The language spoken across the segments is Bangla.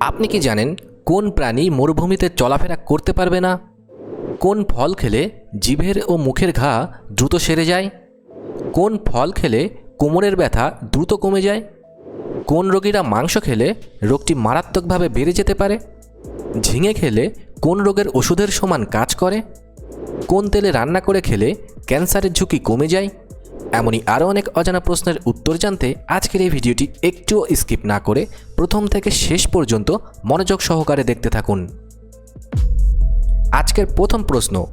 আপনি কি জানেন কোন প্রাণী মরুভূমিতে চলাফেরা করতে পারবে না? কোন ফল খেলে জিভের ও মুখের ঘা দ্রুত সেরে যায়? কোন ফল খেলে কোমরের ব্যথা দ্রুত কমে যায়? কোন রোগীরা মাংস খেলে রোগটি মারাত্মকভাবে বেড়ে যেতে পারে? ঝিঙে খেলে কোন রোগের ওষুধের সমান কাজ করে? কোন তেলে রান্না করে খেলে ক্যান্সারের ঝুঁকি কমে যায়? এমনই আরও অনেক অজানা প্রশ্নের উত্তর জানতে আজকের এই ভিডিওটি একটুও স্কিপ না করে প্রথম থেকে শেষ পর্যন্ত মনোযোগ সহকারে দেখতে থাকুন। আজকের প্রথম প্রশ্ন,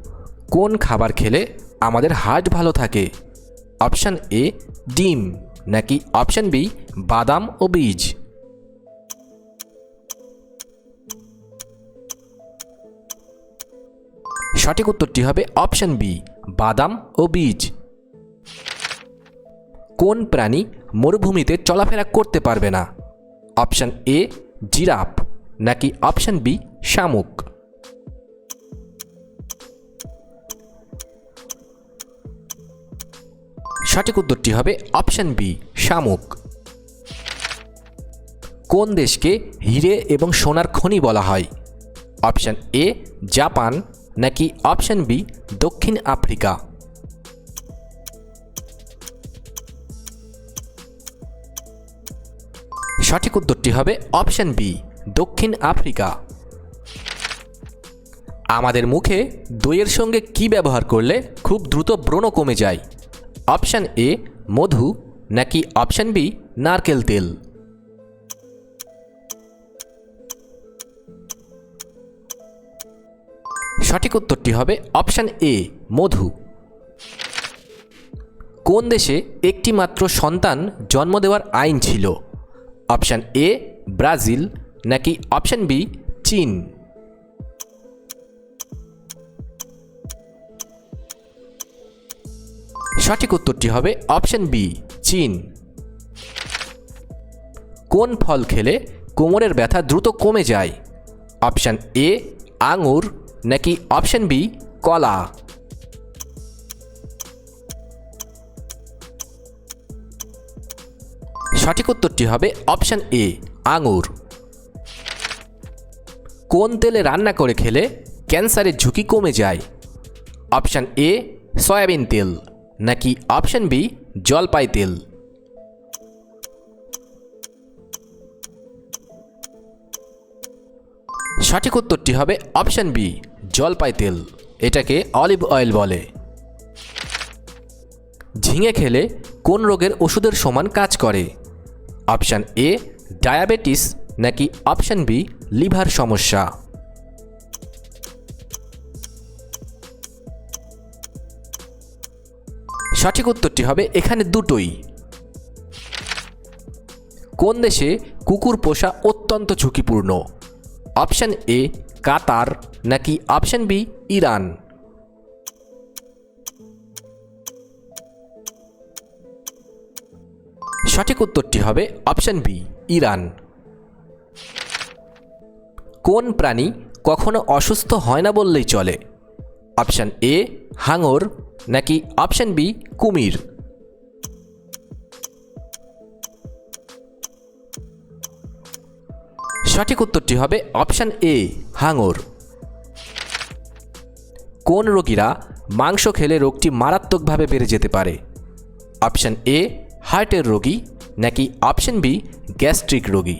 কোন খাবার খেলে আমাদের হার্ট ভালো থাকে? অপশান এ, ডিম, নাকি অপশান বি, বাদাম ও বীজ? সঠিক উত্তরটি হবে অপশান বি, বাদাম ও বীজ। কোন প্রাণী মরুভূমিতে চলাফেরা করতে পারবে না? অপশান এ, জিরাফ, নাকি অপশান বি, শামুক? সঠিক উত্তরটি হবে অপশান বি, শামুক। কোন দেশকে হিরে এবং সোনার খনি বলা হয়? অপশান এ, জাপান, নাকি অপশান বি, দক্ষিণ আফ্রিকা? সঠিক উত্তরটি হবে অপশান বি, দক্ষিণ আফ্রিকা। আমাদের মুখে দইয়ের সঙ্গে কি ব্যবহার করলে খুব দ্রুত ব্রণ কমে যায়? অপশান এ, মধু, নাকি অপশান বি, নারকেল তেল? সঠিক উত্তরটি হবে অপশান এ, মধু। কোন দেশে একটি মাত্র সন্তান জন্ম দেওয়ার আইন ছিল? অপশান এ, ব্রাজিল, নাকি অপশান বি, চীন? সঠিক উত্তরটি হবে অপশান বি, চীন। কোন ফল খেলে কোমরের ব্যথা দ্রুত কমে যায়? অপশান এ, আঙুর, নাকি অপশান বি, কলা? সঠিক উত্তরটি হবে অপশান এ, আঙুর। কোন তেলে রান্না করে খেলে ক্যান্সারের ঝুঁকি কমে যায়? অপশান এ, সয়াবিন তেল, নাকি অপশান বি, জলপাই তেল? সঠিক উত্তরটি হবে অপশান বি, জলপাই তেল, এটাকে অলিভ অয়েল বলে। ঝিঙে খেলে কোন রোগের ওষুধের সমান কাজ করে? অপশান এ, ডায়াবেটিস, নাকি অপশান বি, লিভার সমস্যা? সঠিক উত্তরটি হবে এখানে দুটোই। কোন দেশে কুকুর পোষা অত্যন্ত ঝুঁকিপূর্ণ? অপশান এ, কাতার, নাকি অপশান বি, ইরান? সঠিক উত্তরটি হবে অপশান বি, ইরান। কোন প্রাণী কখনো অসুস্থ হয় না বললেই চলে? অপশান এ, হাঙর, নাকি অপশান বি, কুমির? সঠিক উত্তরটি হবে অপশান এ, হাঙর। কোন রোগীরা মাংস খেলে রোগটি মারাত্মকভাবে বেড়ে যেতে পারে? অপশান এ হার্টের রোগী নাকি অপশান বি, গ্যাস্ট্রিক রোগী?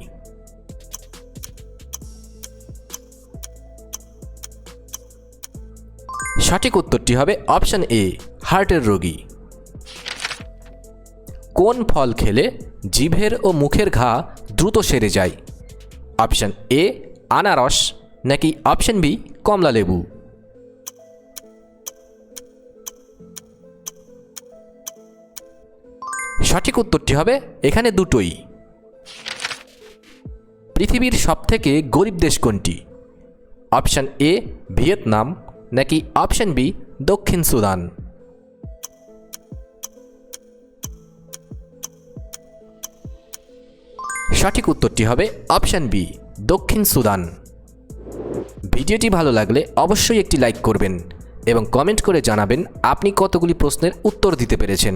সঠিক উত্তরটি হবে অপশান এ, হার্টের রোগী। কোন ফল খেলে জিভের ও মুখের ঘা দ্রুত সেরে যায়? অপশান এ, আনারস, নাকি অপশান বি কমলা লেবু সঠিক উত্তরটি হবে এখানে দুটোই। পৃথিবীর সবথেকে গরিব দেশ কোনটি? অপশান এ, ভিয়েতনাম, নাকি অপশান বি, দক্ষিণ সুদান? সঠিক উত্তরটি হবে অপশান বি, দক্ষিণ সুদান। ভিডিওটি ভালো লাগলে অবশ্যই একটি লাইক করবেন এবং কমেন্ট করে জানাবেন আপনি কতগুলি প্রশ্নের উত্তর দিতে পেরেছেন।